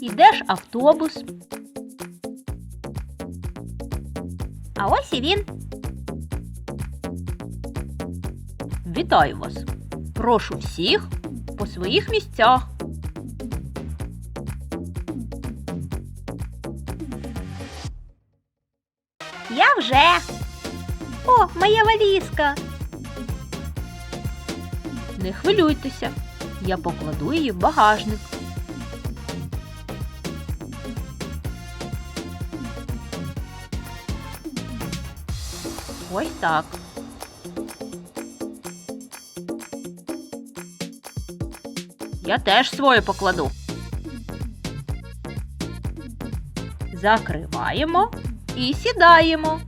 Іде ж автобус. А ось і він. Вітаю вас. Прошу всіх по своїх місцях. Я вже. О, моя валізка. Не хвилюйтеся. Я покладу її в багажник. Ось так. Я теж своє покладу. Закриваємо і сідаємо.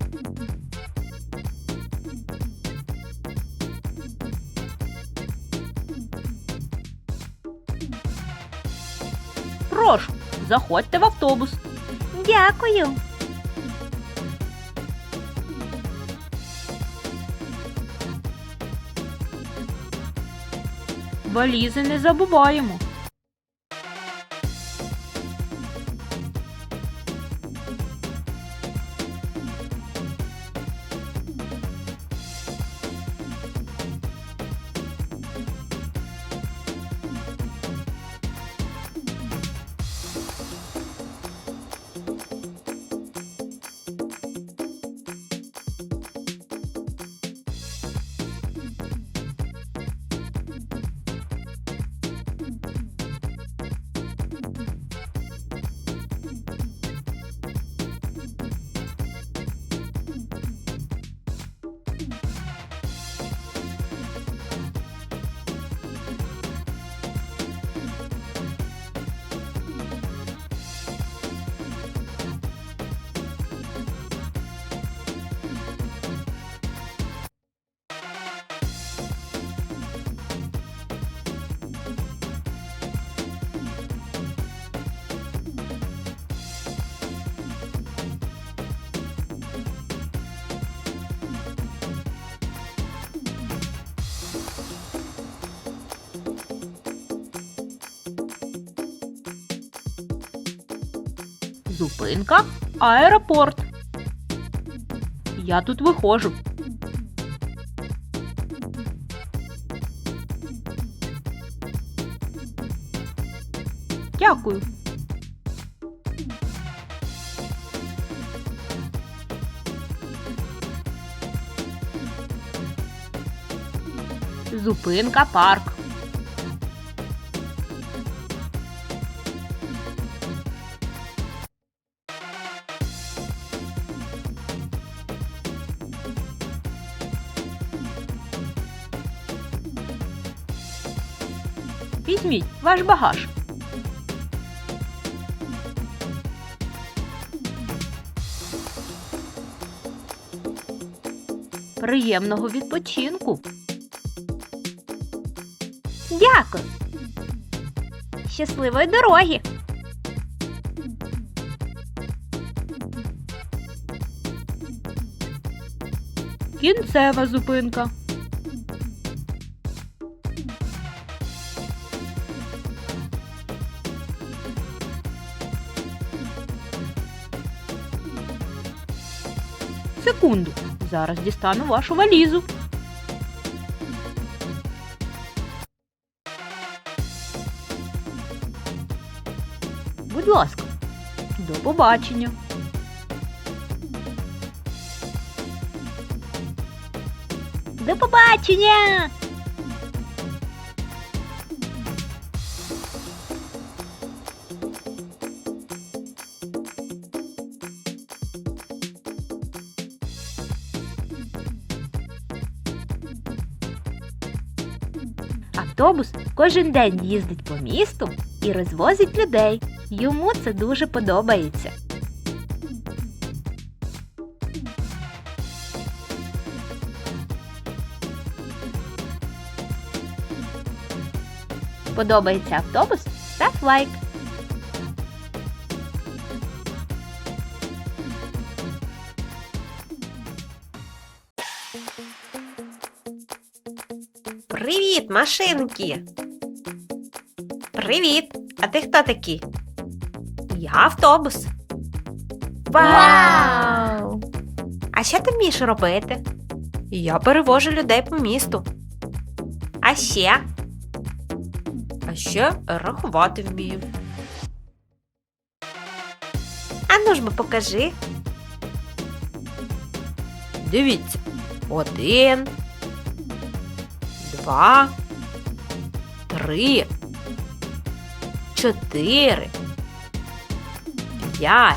Заходьте в автобус. Дякую. Валізи не забуваємо. Зупинка аеропорт. Я тут виходжу. Дякую. Зупинка парк. Ваш багаж. Приємного відпочинку. Дякую. Щасливої дороги. Кінцева зупинка. Секунду. Зараз дістану вашу валізу. Будь ласка, до побачення. До побачення. Автобус кожен день їздить по місту і розвозить людей. Йому це дуже подобається. Подобається автобус? Став лайк. Привіт! Привіт, машинки! Привіт! А ти хто такий? Я автобус. Вау! А що ти вмієш робити? Я перевожу людей по місту. А ще? А ще рахувати вмію. А ну ж бо покажи. Дивіться. Один. Два. Три. Чотири. П'ять.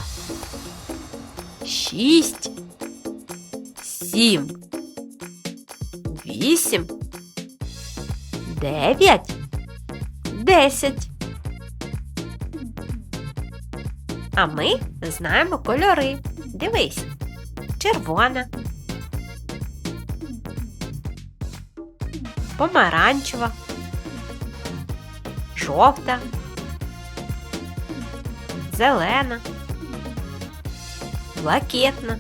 Шість. Сім. Вісім. Дев'ять. Десять. А ми знаємо кольори. Дивись. Червона. Помаранчева. Жовта. Зелена. Блакитна.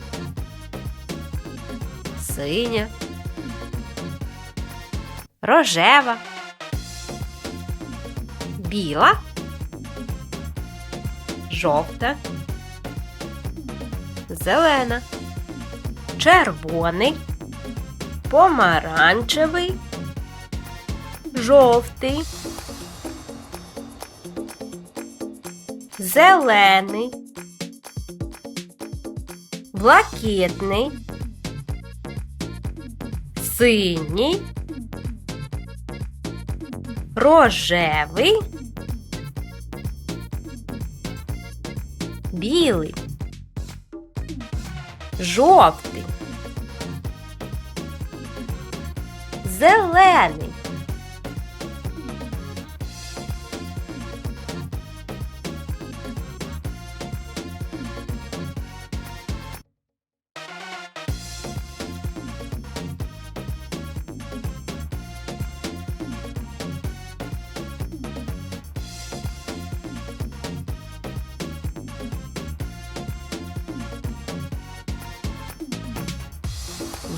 Синя. Рожева. Біла. Жовта. Зелена. Червоний. Помаранчевий. Жовтий. Зелений. Блакитний. Синій. Рожевий. Білий. Жовтий. Зелений.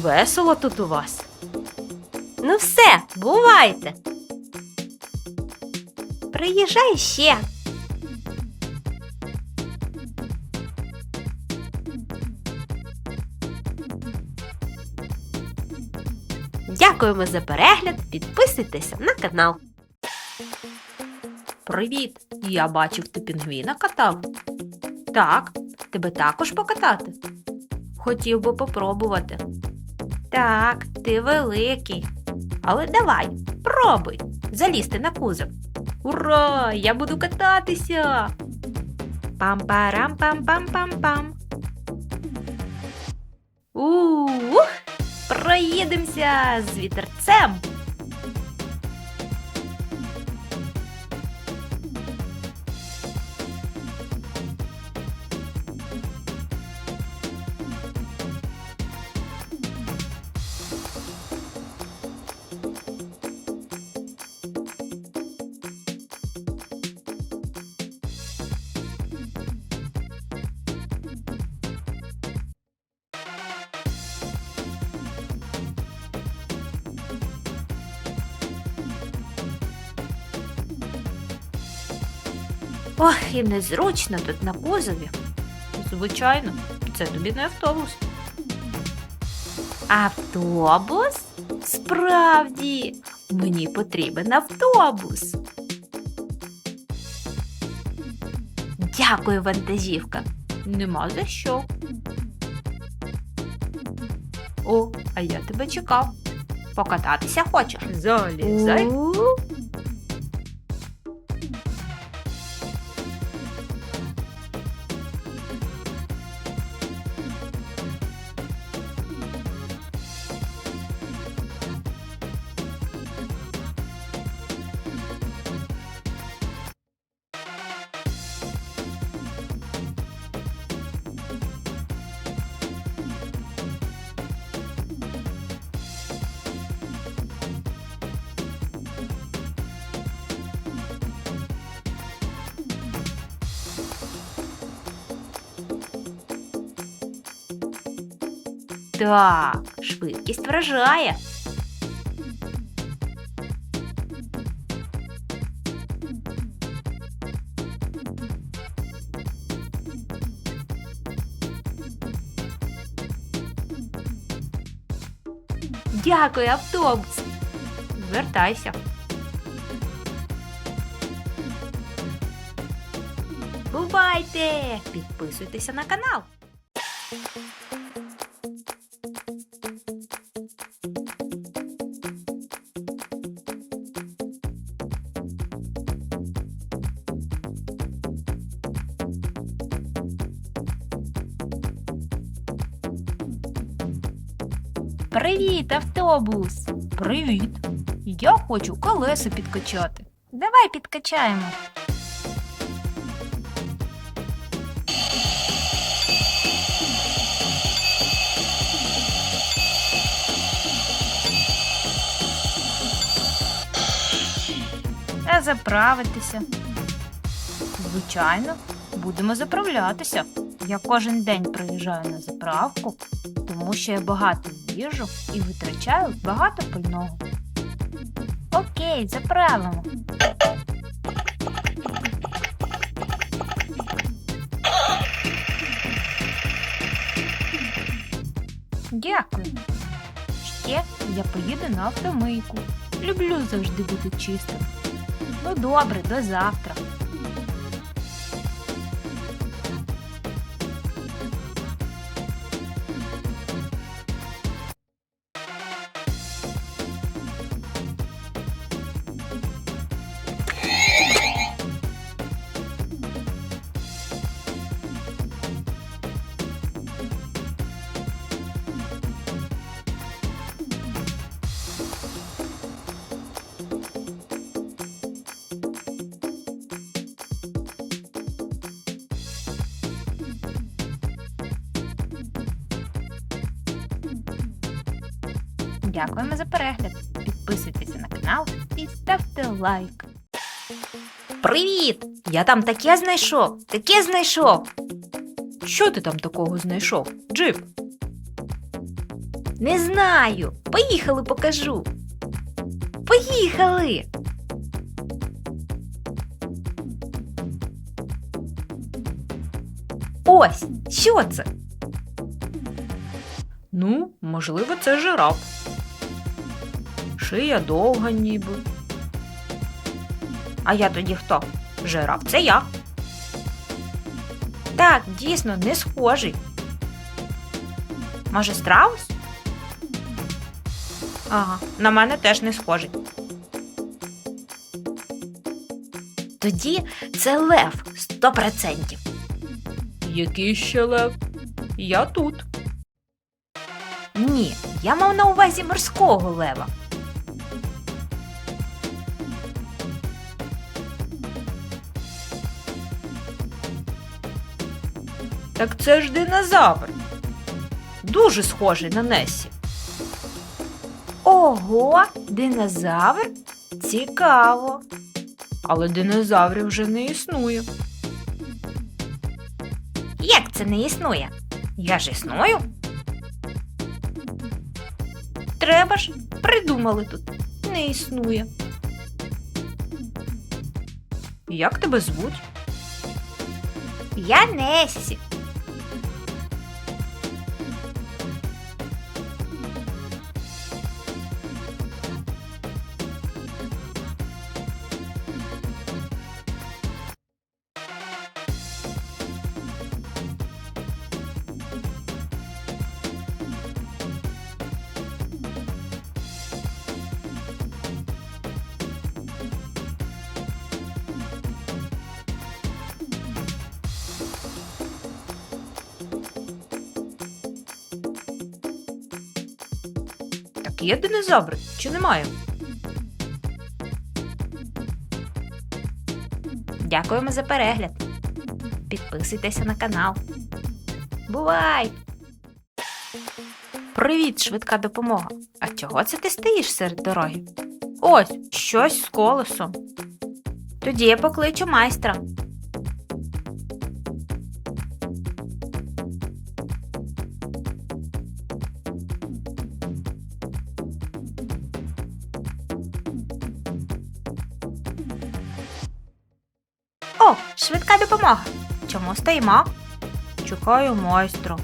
Весело тут у вас. Ну все, бувайте. Приїжджай ще. Дякуємо за перегляд. Підписуйтеся на канал. Привіт! Я бачив, ти пінгвіна катав. Так, тебе також покатати. Хотів би попробувати. Так, ти великий. Але давай, пробуй залізти на кузов. Ура! Я буду кататися. Пам-парам-пам-пам-пам-пам. Ух! Проїдемося з вітерцем. Ох, і незручно тут на кузові. Звичайно, це тобі не автобус. Автобус? Справді, мені потрібен автобус. Дякую, вантажівка. Нема за що. О, а я тебе чекав. Покататися хочеш? Залізай. Так, швидкість вражає. Дякую, автобус. Звертайся. Бувайте! Підписуйтеся на канал. Привіт, автобус! Привіт! Я хочу колеса підкачати. Давай підкачаємо. А заправитися. Звичайно, будемо заправлятися. Я кожен день приїжджаю на заправку, тому що я багато їжу і витрачаю багато пального. Окей, заправимо. Дякую. Ще я поїду на автомийку. Люблю завжди бути чистим. Ну добре, до завтра. Дякуємо за перегляд. Підписуйтеся на канал і ставте лайк. Привіт! Я там таке знайшов, таке знайшов. Що ти там такого знайшов? Джип? Не знаю. Поїхали, покажу. Поїхали. Ось, що це? Ну, можливо, це жираф. Шия довга ніби. А я тоді хто? Жираф це я. Так, дійсно, не схожий. Може, страус? Ага, на мене теж не схожий. Тоді це лев сто процентів. Який ще лев? Я тут. Ні, я мав на увазі морського лева. Так це ж динозавр. Дуже схожий на Несі. Ого, динозавр? Цікаво. Але динозаврів вже не існує. Як це не існує? Я ж існую. Треба ж, придумали тут. Не існує. Як тебе звуть? Я Нессі. Є динозаври чи немає? Дякуємо за перегляд. Підписуйтеся на канал. Бувай! Привіт, швидка допомога. А чого це ти стоїш серед дороги? Ось щось з колесом. Тоді я покличу майстра. О, швидка допомога. Чому стоїмо? Чекаю майстра.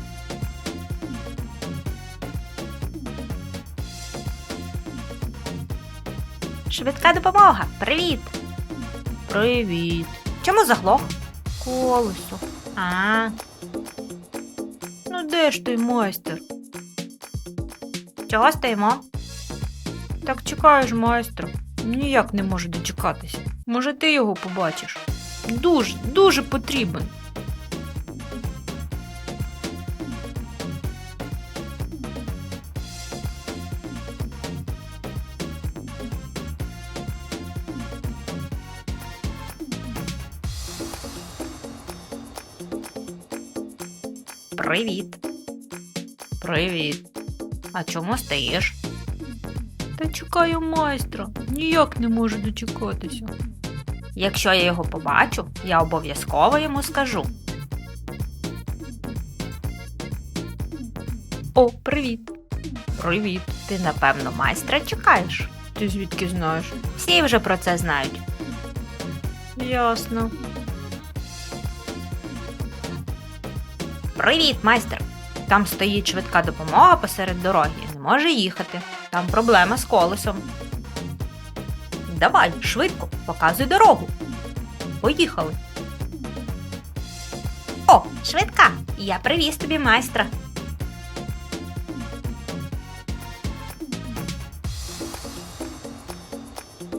Швидка допомога. Привіт. Привіт. Чому заглох? Колесо. А. Ну де ж той майстер? Чого стоїмо? Так чекаєш майстра. Ніяк не можу дочекатися. Може, ти його побачиш? Дуже, дуже потрібен. Привіт. Привіт. А чому стоїш? Та чекаю майстра. Ніяк не можу дочекатися. Якщо я його побачу, я обов'язково йому скажу. О, привіт. Привіт. Ти, напевно, майстра чекаєш. Ти звідки знаєш? Всі вже про це знають. Ясно. Привіт, майстер. Там стоїть швидка допомога посеред дороги не може їхати. Там проблема з колесом. Давай, швидко, показуй дорогу. Поїхали. О, швидка! Я привіз тобі майстра.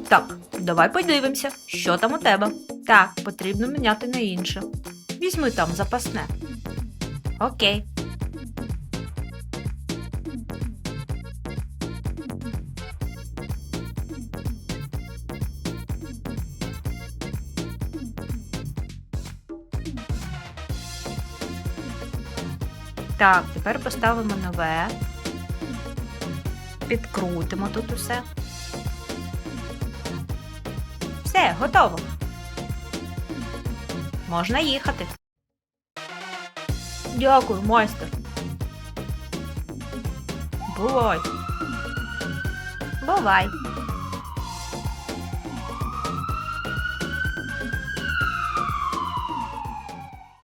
Так, давай подивимося, що там у тебе. Так, потрібно міняти на інше. Візьми там запасне. Окей. Так, тепер поставимо нове. Підкрутимо тут усе. Все, готово. Можна їхати. Дякую, майстер. Бувай. Бувай.